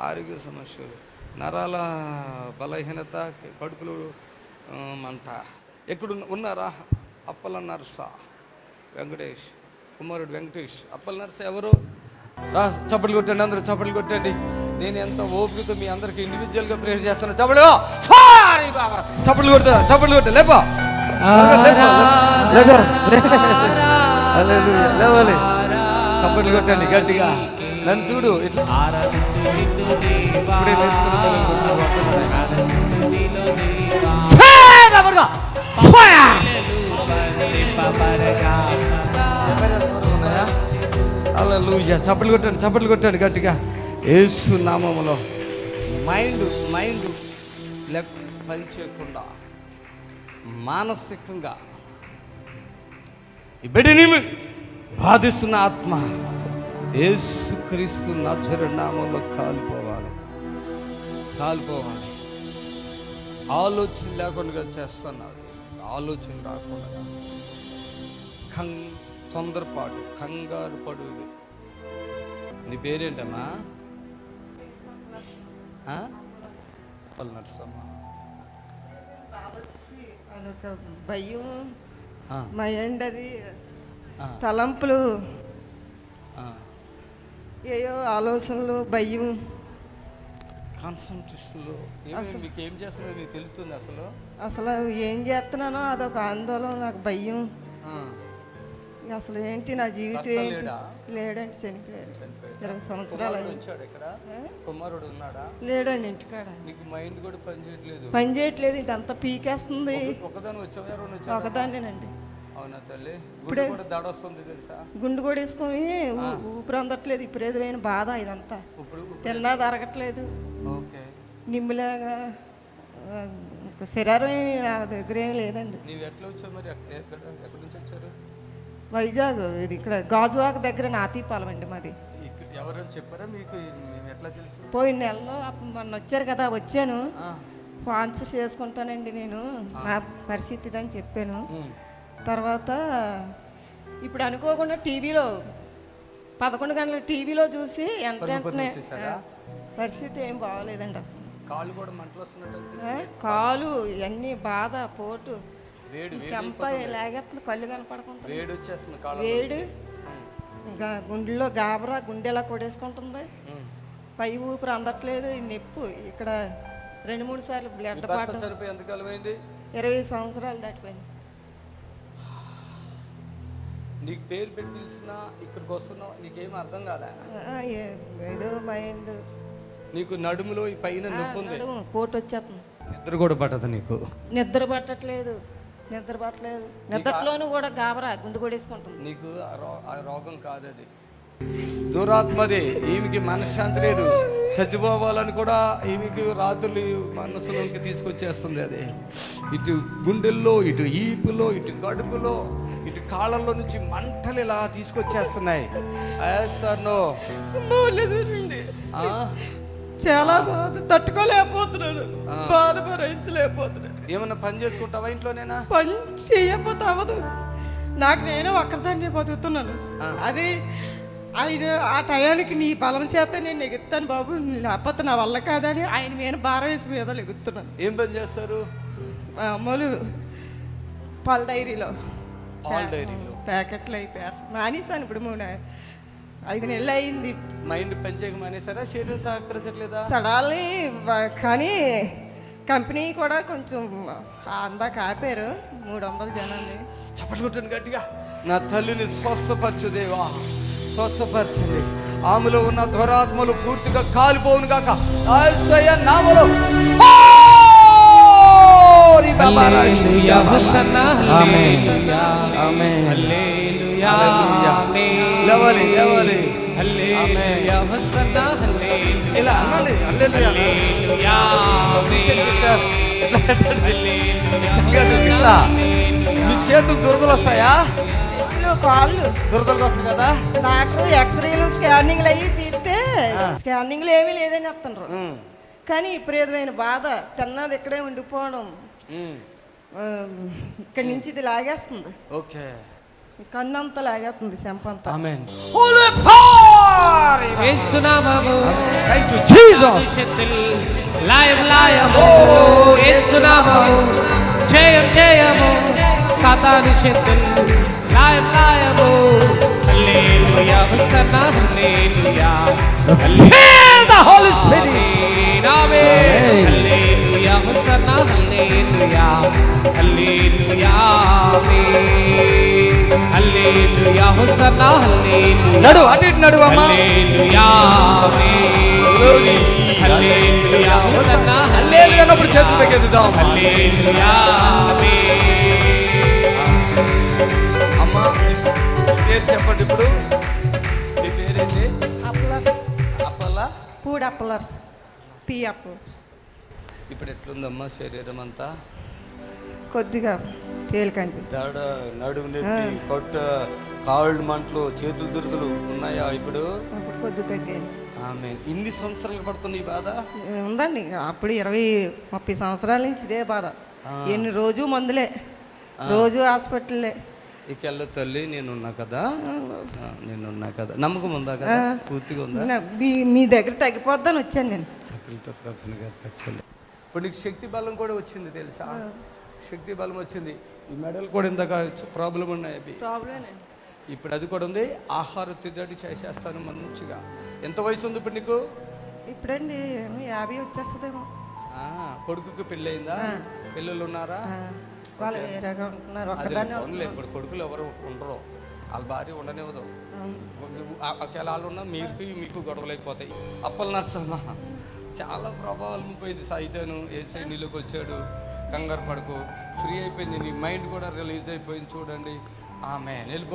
ఆరోగ్య సమస్యలు. నరాల బలహీనత కడుపులు మంట. ఎక్కడ ఉన్నారా? అప్పల నర్స. వెంకటేష్. కుమారుడు వెంకటేష్. అప్పల నర్స ఎవరు? రా చప్పట్లు కొట్టండి అందరూ చప్పట్లు కొట్టండి. నేను ఎంత ఓపికతో మీ అందరికి ఇండివిజువల్గా ప్రేయర్ చేస్తాను చప్పట్లు. చప్పట్లు కొడతా చప్పట్లు కొట్టా. లేపా. లేవాలి. చప్పట్లు కొట్టండి గట్టిగా. నన్ను చూడు ఇట్లా. ఇప్పుడే హల్లెలూయా. చప్పట్లు కొట్టండి చప్పట్లు కొట్టండి గట్టిగా. ఏసు నామములో. మైండ్ మైండ్ లెఫ్ట్ పని మానసికంగా. ఈ బిడ్డని బాధిస్తున్న ఆత్మ యేసుక్రీస్తు నజరు నామంలో కాలిపోవాలి. కాలిపోవాలి. ఆలోచన లేకుండా చేస్తున్నారు ఆలోచన రాకుండా. కం తొందరపాటు కంగారు పడు నీ పేరేంటమ్మా? నర్సమ్మ భయం ఆ, తలంపులు. ఏయో ఆలోచనలు భయం. కాన్సన్ట్రేషన్లో మీకు ఏం చేస్తున్నారో మీకు తెలుస్తుంది అసలు? అసలు ఏం చేస్తున్నానో అదొక ఆందోళన నాకు భయం. అసలు ఏంటి నా జీవితం ఏంటి? లేడా? లేడండి చనిపోయాడు. ఇరవై సంవత్సరాలు ఇక్కడ? కుమారుడు ఉన్నాడా? లేడండి ఇంటికాడ. నీకు మైండ్ కూడా పనిచేయట్లేదు. పని చేయట్లేదు ఇదంతా పీకేస్తుంది. ఒకదాని వచ్చావు ఒకదాన్నేనండి. అవునా తల్లి? గుడి కూడా దాడి వస్తుంది తెలుసా? గుండు కూడా వేసుకొని ఊపిరి అందట్లేదు. విపరీతమైన బాధ ఇదంతా. ఇప్పుడు తిన్నా తరగట్లేదు ఓకే. నిమ్మలాగా శరీరం నా దగ్గర ఏమీ లేదండి. నీవు ఎట్లా వచ్చావు మరి? ఎక్క- ఎక్కడ ఎక్కడి నుంచి వచ్చారు? వైజాగ్ ఇది ఇక్కడ గాజువాక దగ్గర నాతీపాలెం అండి మాది. ఇక్క- ఎవరైనా చెప్పారా మీకు? మేము ఎట్లా తెలుసు? పోయిన నెలలో మొన్న వచ్చారు కదా వచ్చాను. స్పాన్సర్ చేసుకుంటానండి నేను. నా పరిస్థితి ఇదని చెప్పాను. తర్వాత ఇప్పుడు అనుకోకుండా టీవీలో పదకొండు గంటల టీవీలో చూసి ఎంత వెంటనే? పరిస్థితి ఏం బాగోలేదండి అసలు. కాళ్ళు కూడా మంటలు కాలు ఇవన్నీ బాధ పోటు. లాగేస్తుంది కళ్ళు కనపడకుండా వేడి వచ్చేస్తుంది కాళ్ళ వేడి. ఇంకా గుండెలో గాబరా గుండెలా కొడేసుకుంటుంది పై ఊపిరి అందట్లేదు నొప్పు. ఇక్కడ రెండు మూడు సార్లు బ్లడ్ పాటం ఇరవై సంవత్సరాలు దాటిపోయింది. నీకు పేరు పెట్టి పిలిచినా ఇక్కడికి వస్తున్నావు నీకేం అర్థం కాదా? ఏదో మైండ్ నీకు నడుములో ఈ పైన నొప్పి ఉంది. పోటు వచ్చేస్తుంది. నిద్ర కూడా పట్టదు నీకు. నిద్ర పట్టట్లేదు నిద్ర పట్టలేదు. నిద్రలోనూ కూడా గాబరా గుండు కొడేసుకుంటుంది నీకు ఆ రోగం కాదు అది. దురాత్మది ఈమెకి మనశ్శాంతి లేదు. చచ్చిపోవాలని కూడా ఈమెకి రాత్రులు మనసులోకి తీసుకొచ్చేస్తుంది అది. ఇటు గుండెల్లో ఇటు ఈపులో ఇటు కడుపులో కాళ్ళల్లో నుంచి మంటలు ఇలా తీసుకొచ్చేస్తున్నాయి. వేస్తాను చాలా బాధ తట్టుకోలేకపోతున్నాను. బాధ భరించలేకపోతున్నాను ఏమన్నా పని చేసుకుంటావా ఇంట్లోనేనా? పని చేయకపోతే అవ్వదు. నాకు నేనే ఒక్కరిదాన్ని బతుకుతున్నాను. అది ఆయన ఆ టయానికి నీ బలం చేత నేను ఎగుతాను బాబు. లేకపోతే నా వల్ల కాదని ఆయన మీద భారం వేసి మీద ఎగుతున్నాను ఏం పని చేస్తారు? మామూలు పాల డైరీలో. డైరీలో ప్యాకెట్లు అయిపోయారు మానేసాను ఇప్పుడు మూడు ఐదు నెలలు అయింది. మైండ్ పని చేయక మానేసారా శరీరం సహకరించట్లేదా? సడాలి కానీ కంపెనీ కూడా కొంచెం అందాక ఆపారు మూడు వందల జనాన్ని చప్పట్లు కొట్టండి గట్టిగా. నా తల్లిని స్వస్థపరచు దేవా. స్వస్థపరచండి. ఆమెలో ఉన్న దురాత్మలు పూర్తిగా కాలిపోవును కాక యేసయ్య నామములో ఓరి బాబా రాశి. లేవాలి. ఇలా అనాలి ఇట్లా. మీ చేతులు దురదలు వస్తాయా కాళ్ళు. దురదలు వస్తాయి కదా? డాక్టర్ ఎక్స్రేలు స్కానింగ్లు అయ్యి తీస్తే స్కానింగ్లు ఏమీ లేదని చెప్తున్నారు కానీ విపరీతమైన బాధ. తిన్నది ఇక్కడే ఉండిపోవడం. ఇక్కడి నుంచి ఇది లాగేస్తుంది. ఓకే. ఈ కన్ను అంతా లాగేస్తుంది చెంప అంతా ఆమెన్ హోలీ యేసునామము థ్యాంక్ యూ జీసస్ లయం లయము. యేసునామము జయం జయము. సాతాను శక్తుల్ Feel the Holy Spirit. Amen hallelujah hosanna hallelujah hallelujah amen hallelujah hosanna hallelujah నడు అటు ఇటు నడు అమ్మా హల్లెలూయా హల్లెలూయా హల్లెలూయా అన్నప్పుడు చేతులు పైకెత్తుదాం. చెప్పండి ఇప్పుడు. మీ పేరేంటి? అప్లర్స్ అప్పల్లా పూడ్ అప్లర్స్ పీ అప్లర్స్ ఇప్పుడు ఎట్లుందమ్మా శరీరం అంతా? కొద్దిగా తేలిక అనిపిస్తుంది. దడ నడుము నొప్పి కొట్ట కాళ్ళు మంటలు చేతులు దురదలు ఉన్నాయా ఇప్పుడు? అప్పుడు కొద్ది తగ్గాయి. ఆమె. ఇన్ని సంవత్సరాలు పడుతుంది ఈ బాధ? ఉందండి. అప్పుడు ఇరవై ముప్పై సంవత్సరాల నుంచి ఇదే బాధ. ఎన్ని రోజు మందులే. రోజు హాస్పిటల్లే. ఇకెళ్ళ తల్లి నేనున్నా కదా. నేనున్నా కదా. నమ్మకం ఉందా కదా? పూర్తిగా ఉందా? మీ దగ్గర తగ్గిపోద్దని వచ్చాను నేను. చక్కలతో ప్రభుని గారు ఇప్పుడు నీకు శక్తి బలం కూడా వచ్చింది తెలుసా? శక్తి బలం వచ్చింది. ఈ మెడలు కూడా ఇందాక ప్రాబ్లం ఉన్నాయి అవి. ఇప్పుడు అది కూడా ఉంది. ఆహార తిద్దడి చేసేస్తాను మంచిగా. ఎంత వయసు ఉంది ఇప్పుడు నీకు? ఇప్పుడండి యాభై వచ్చేస్తుందేమో. కొడుకుకి పెళ్ళయిందా? పిల్లలు ఉన్నారా వాళ్ళు వేరేగా ఉంటున్నారు అదే ఒక్కదాన్ని పోన్లే, ఇప్పుడు కొడుకులు ఎవరు ఉండరు. వాళ్ళ భార్య ఉండనివ్వదు. ఒకవేళ వాళ్ళు ఉన్నా మీకు మీకు గొడవలు అయిపోతాయి అప్పల నరసమ్మ చాలా ప్రభావం పోయింది సైతాను ఏసై నీళ్ళకి వచ్చాడు కంగారు పడుకో ఫ్రీ అయిపోయింది నీ మైండ్ కూడా రిలీజ్ అయిపోయింది చూడండి. ఆమె వెళ్ళిపోండి.